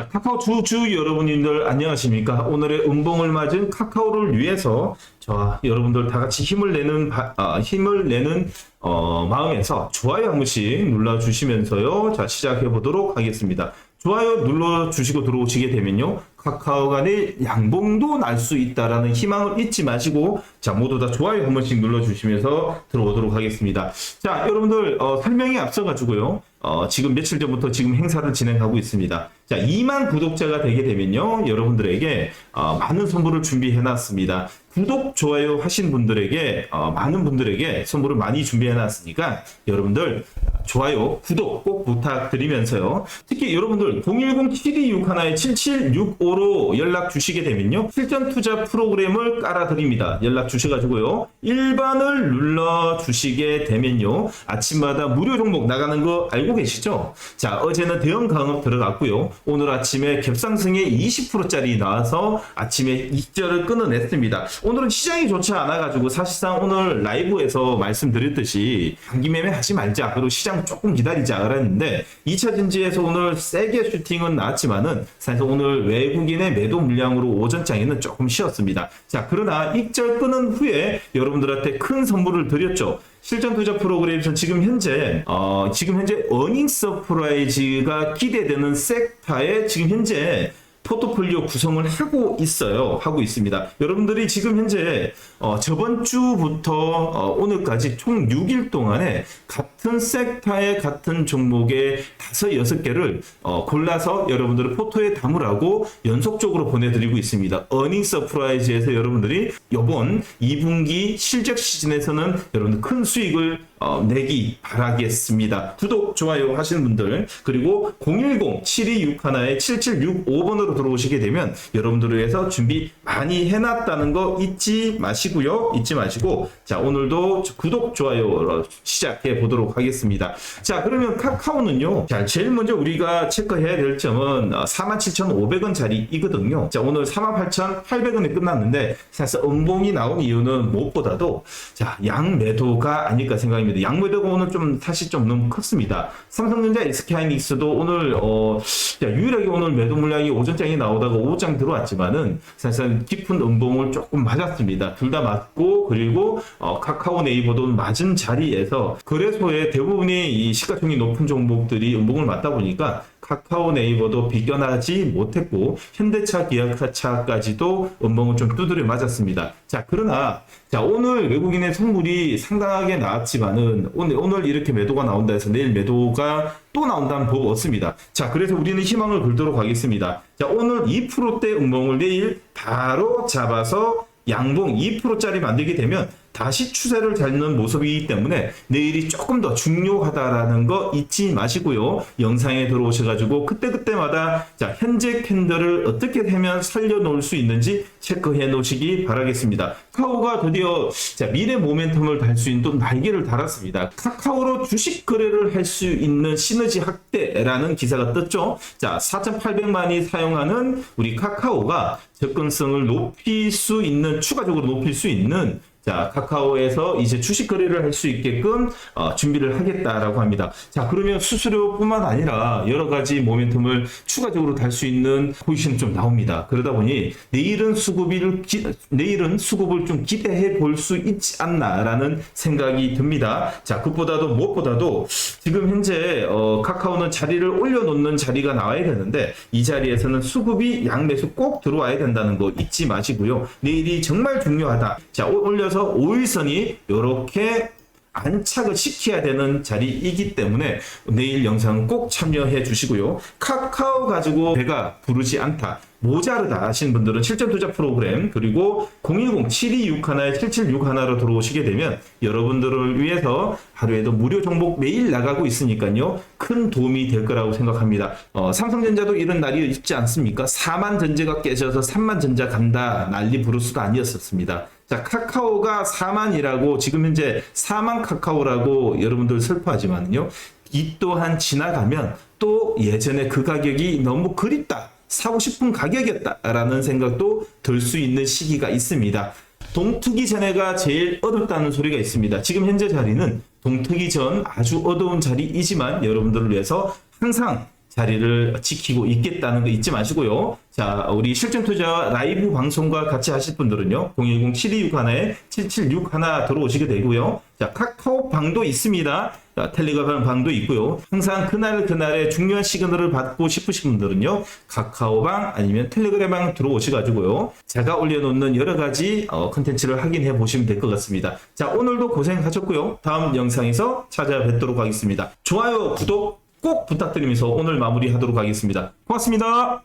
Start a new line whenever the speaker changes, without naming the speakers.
자, 카카오 주주 여러분들 안녕하십니까? 오늘의 음봉을 맞은 카카오를 위해서 저 여러분들 다 같이 힘을 내는 바- 아, 힘을 내는 어, 마음에서 좋아요 한 번씩 눌러 주시면서요. 자, 시작해 보도록 하겠습니다. 좋아요 눌러 주시고 들어오시게 되면요. 카카오가 내일 양봉도 날 수 있다라는 희망을 잊지 마시고 자, 모두 다 좋아요 한 번씩 눌러 주시면서 들어오도록 하겠습니다. 자, 여러분들 어, 설명에 앞서 가지고요. 어, 지금 며칠 전부터 지금 행사를 진행하고 있습니다. 자, 2만 구독자가 되게 되면요. 여러분들에게 어, 많은 선물을 준비해 놨습니다. 구독, 좋아요 하신 분들에게 어, 많은 분들에게 선물을 많이 준비해 놨으니까 여러분들 좋아요, 구독 꼭 부탁드리면서요. 특히 여러분들 010-7261-7765로 연락 주시게 되면요. 실전 투자 프로그램을 깔아드립니다. 연락 주셔가지고요. 1번을 눌러 주시게 되면요. 아침마다 무료 종목 나가는 거 알고 계시죠? 자, 어제는 대형 강업 들어갔고요. 오늘 아침에 갭상승에 20%짜리 나와서 아침에 익절을 끊어냈습니다. 오늘은 시장이 좋지 않아가지고 사실상 오늘 라이브에서 말씀드렸듯이 단기 매매 하지 말자. 그리고 시장 조금 기다리자. 그랬는데 2차 진지에서 오늘 세게 슈팅은 나왔지만은 사실 오늘 외국인의 매도 물량으로 오전장에는 조금 쉬었습니다. 자, 그러나 익절 끊은 후에 여러분들한테 큰 선물을 드렸죠. 실전 투자 프로그램에서 지금 현재 어, 지금 현재 어닝 서프라이즈가 기대되는 섹터에 지금 현재 포트폴리오 구성을 하고 있어요. 하고 있습니다. 여러분들이 지금 현재 어, 저번 주부터 어, 오늘까지 총 6일 동안에 같은 섹터의 같은 종목의 다섯 여섯 개를 어, 골라서 여러분들을 포토에 담으라고 연속적으로 보내드리고 있습니다. 어닝 서프라이즈에서 여러분들이 이번 2분기 실적 시즌에서는 여러분들 큰 수익을 어, 내기 바라겠습니다. 구독, 좋아요 하시는 분들 그리고 010-7261-7765번으로 들어오시게 되면 여러분들을 위해서 준비 많이 해놨다는 거 잊지 마시고요. 잊지 마시고 자 오늘도 구독, 좋아요 시작해 보도록 하겠습니다. 자 그러면 카카오는요. 자 제일 먼저 우리가 체크해야 될 점은 어, 47,500원짜리이거든요. 자 오늘 48,800원에 끝났는데 사실 음봉이 나온 이유는 무엇보다도 자 양 매도가 아닐까 생각합니다. 양 매도가 오늘 좀 사실 좀 너무 컸습니다. 삼성전자, SK하이닉스도 오늘 어 자, 유일하게 오늘 매도 물량이 오전 장에 나오다가 오후장 들어왔지만은 사실상 깊은 음봉을 조금 맞았습니다. 둘 다 맞고 그리고 어, 카카오 네이버도 맞은 자리에서 거래소의 대부분이 이 시가총이 높은 종목들이 음봉을 맞다 보니까 카카오 네이버도 비껴나지 못했고 현대차, 기아차까지도 음봉을 좀 두드려 맞았습니다. 자 그러나 자 오늘 외국인의 선물이 상당하게 나왔지만은 오늘 오늘 이렇게 매도가 나온다 해서 내일 매도가 또 나온다는 법 없습니다. 자 그래서 우리는 희망을 걸도록 하겠습니다. 자 오늘 2%대 음봉을 내일 바로 잡아서 양봉 2%짜리 만들게 되면 다시 추세를 잡는 모습이기 때문에 내일이 조금 더 중요하다라는 거 잊지 마시고요. 영상에 들어오셔가지고 그때그때마다 자, 현재 캔들을 어떻게 하면 살려놓을 수 있는지 체크해 놓으시기 바라겠습니다. 카카오가 드디어 자, 미래 모멘텀을 달 수 있는 또 날개를 달았습니다. 카카오로 주식 거래를 할 수 있는 시너지 확대라는 기사가 떴죠. 자, 4,800만이 사용하는 우리 카카오가 접근성을 높일 수 있는 추가적으로 높일 수 있는 자, 카카오에서 이제 주식 거래를 할 수 있게끔 어, 준비를 하겠다라고 합니다. 자, 그러면 수수료뿐만 아니라 여러 가지 모멘텀을 추가적으로 달 수 있는 포지션이 좀 나옵니다. 그러다 보니 내일은 수급을 기, 내일은 수급을 좀 기대해 볼 수 있지 않나라는 생각이 듭니다. 자, 그보다도 무엇보다도 지금 현재 어, 카카오는 자리를 올려놓는 자리가 나와야 되는데 이 자리에서는 수급이 양매수 꼭 들어와야 된다는 거 잊지 마시고요. 내일이 정말 중요하다. 자, 오- 올려 서 5일선이 이렇게 안착을 시켜야 되는 자리이기 때문에 내일 영상 꼭 참여해 주시고요. 카카오 가지고 배가 부르지 않다. 모자르다 하시는 분들은 실전 투자 프로그램 그리고 010-7261-7761로 들어오시게 되면 여러분들을 위해서 하루에도 무료 정보 매일 나가고 있으니까요. 큰 도움이 될 거라고 생각합니다. 어, 삼성전자도 이런 날이 있지 않습니까? 4만 전제가 깨져서 3만 전자 간다 난리 부르스도 아니었었습니다. 자, 카카오가 4만이라고 지금 현재 4만 카카오라고 여러분들 슬퍼하지만요. 이 또한 지나가면 또 예전에 그 가격이 너무 그립다. 사고 싶은 가격이었다라는 생각도 들 수 있는 시기가 있습니다. 동트기 전에가 제일 어둡다는 소리가 있습니다. 지금 현재 자리는 동트기 전 아주 어두운 자리이지만 여러분들을 위해서 항상 자리를 지키고 있겠다는 거 잊지 마시고요. 자, 우리 실전 투자 라이브 방송과 같이 하실 분들은요. 010-7261에 7761 들어오시게 되고요. 자, 카카오 방도 있습니다. 자, 텔레그램 방도 있고요. 항상 그날 그날의 중요한 시그널을 받고 싶으신 분들은요. 카카오 방 아니면 텔레그램 방 들어오셔 가지고요. 제가 올려 놓는 여러 가지 어, 컨텐츠를 확인해 보시면 될 것 같습니다. 자, 오늘도 고생하셨고요. 다음 영상에서 찾아뵙도록 하겠습니다. 좋아요, 구독 꼭 부탁드리면서 오늘 마무리하도록 하겠습니다. 고맙습니다.